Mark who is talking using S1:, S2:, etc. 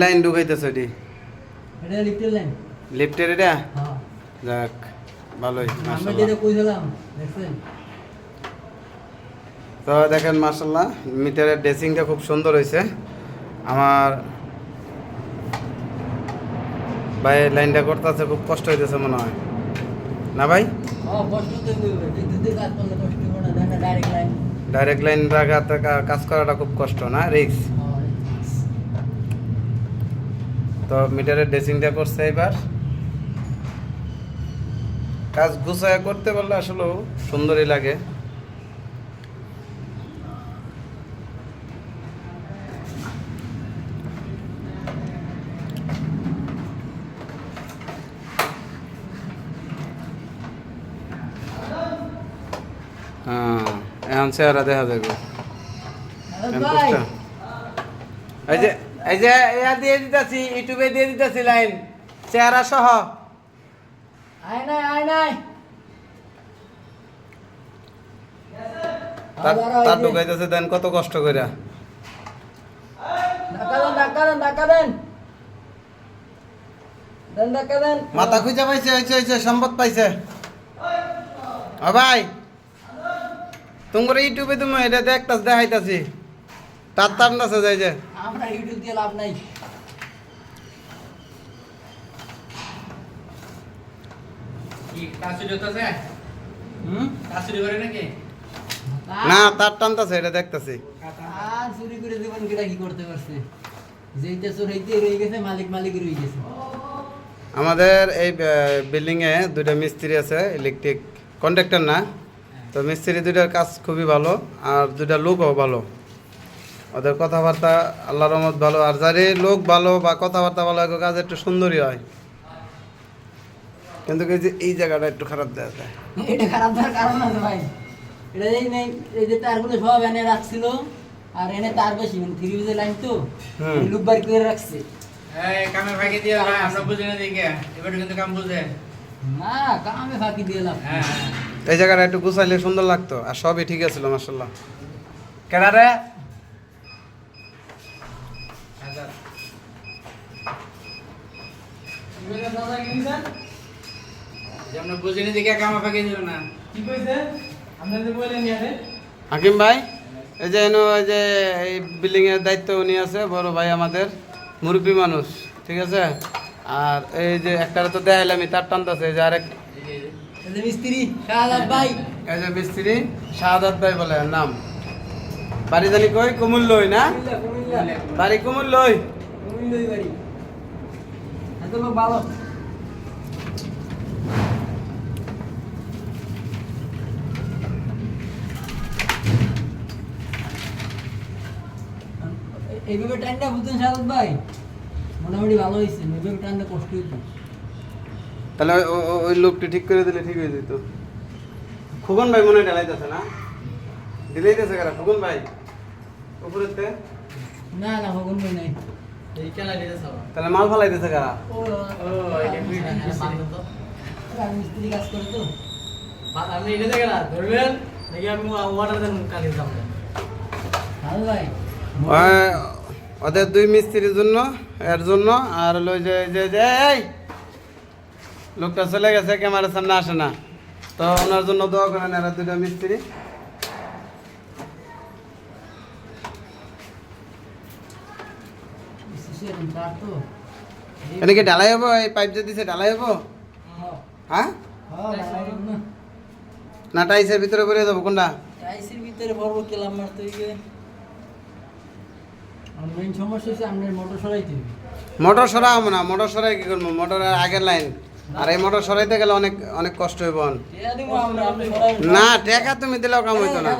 S1: Line ঢুকাইতেছ এটি
S2: এটা লিফটের লাইন
S1: লিফটের এটা?
S2: হ্যাঁ।
S1: যাক ভালোই তো দেখেন মাশাল্লাহ মিটারের ড্রেসিংটা খুব সুন্দর হয়েছে আমার ভাই লাইনটা করতেছে খুব কষ্ট হইতেছে মনে হয়। না ভাই?
S2: ডাইরেক্ট লাইন
S1: ডাইরেক্ট লাইন রাখাতে কাজ করাটা খুব কষ্ট না? রিক্স তো মিটারের ড্রেসিংটা করছে এবার। কাজ গুছায় করতে পারলে আসলেও সুন্দরই লাগে। হ্যাঁ এখন চেহারা দেখা যাবে। এই যে এই যে ইয়া দিয়ে দিতেছি ইউটিউবে দিয়ে দিতেছি লাইন। চেহারা সহ।
S2: আয় নাই আয় নাই।
S1: তার ঢুকাইতেছে দেন কত কষ্ট
S2: দেন
S1: মাথা খুঁজে পাইছে হয়েছে হয়েছে সম্পদ পাইছে। ও ভাই। তোমার ইউটিউবে তুমি এটা দেখতাস দেখাইতাছি। তার তার নাচে যাই যে
S2: আমরা ইউটিউব দিয়ে লাভ নাই।
S1: না। তার টানতাছে এটা দেখতাছি।
S2: আর চুরি করে দেবেন কিরা কি করতে পারছে? যেইটা চোর হইতে রয়ে গেছে মালিক মালিক রয়ে গেছে।
S1: আমাদের এই বিল্ডিং এ দুইটা মিস্ত্রি আছে ইলেকট্রিক কন্ট্রাক্টর না। তো মিস্ত্রি দুইটার কাজ খুবই ভালো আর দুইটা লোকও ভালো। ওদের কথাবার্তা আল্লাহ রহমত ভালো। আর যারে লোক ভালো বা কথাবার্তা ভালো হয় কাজ একটু সুন্দরই হয়। কিন্তু এই যে এই জায়গাটা একটু খারাপ দেখা যায়।
S2: এটা খারাপ দেওয়ার কারণ আছে ভাই। এটা এই নেই এই যে তারগুলো সব এনে রাখছিল আর এনে তার বেশি মানে থ্রি বিজে লাইন তো।
S1: হুম।
S2: লুক বার করে রাখছে।
S3: এই কামে ফাঁকি দিয়ে ভাই আমরা বুঝি না দিকে এবার কিন্তু কাম বুঝে।
S2: না কামে ফাঁকি দিয়ে লাভ
S3: হ্যাঁ হ্যাঁ।
S1: এই জায়গাটা একটু গুছাইলে সুন্দর লাগতো আর সবই ঠিক আছিল মাসাল্লাহ কেডা রে
S3: আচ্ছা। যে আমরা বুঝি না দিকে কামে ফাঁকি দিও না
S1: হাকিম ভাই এই যে এনো এই যে এই বিল্ডিং এর দায়িত্ব উনি আছে বড় ভাই আমাদের মুরব্বী মানুষ ঠিক আছে? আর এই যে একটা তো দেখাইলাম তার টানতেছে এই যে আরেক
S2: মিস্ত্রি শাহাদ ভাই।
S1: এই যে মিস্ত্রি শাহাদাত ভাই বলে নাম। বাড়ি জানি কই? কুমুল্লই না?
S2: কুমিল্লা কুমিল্লা
S1: বাড়ি
S2: লোক ভালো এইভাবে টাইমটা বুঝতেন শাহাদ ভাই? মোটামুটি ভালো হয়েছে এইভাবে টাইমটা কষ্ট হইতো
S1: তাহলে ওই- লোকটি ঠিক করে দিলে ঠিক হয়ে যেত। খুগন ভাই মনে হয় ঢালাইতেছে না? দিলেইতেছে কারা? খুগন ভাই?
S2: না না হগুন নাই।
S3: এই খেলা দিতে সব।
S1: তাহলে মাল ফালাইতেছে কারা?
S2: ও
S3: ও, এটা মিস্ত্রি, মিস্ত্রি।
S2: মিস্ত্রি কাজ করে তো।
S3: আপনি এটা দেখে না ধরবেন? দেখি আমি ওয়াটার দেন কালি দাম
S2: ভালো ভাই।
S1: ওই- ওদের দুই মিস্ত্রির জন্য এর জন্য আর হলো যে যে যে এই! লোকটা চলে গেছে ক্যামেরার সামনে আসে না। তো ওনার জন্য দোয়া করেন এরা দুইটা মিস্ত্রি। এনে কি ঢালাই হব? এই পাইপ যে দিছে ঢালাই হব? হ্যাঁ
S2: হ্যাঁ না
S1: টাইসের ভিতরে করে দেবো কোনটা?
S2: টাইসের ভিতরে বড় কেলাম মারতে গিয়ে আর মেইন সমস্যা হচ্ছে আপনার মোটর সরাইতে হবে।
S1: মোটর সরাবো না মোটর সরাই কি করব? মোটরের আগের লাইন আর এই মোটর সরাইতে গেলে অনেক অনেক কষ্ট হইব।
S2: আমরা
S1: না টাকা তুমি দিলেও কাম হইতো না।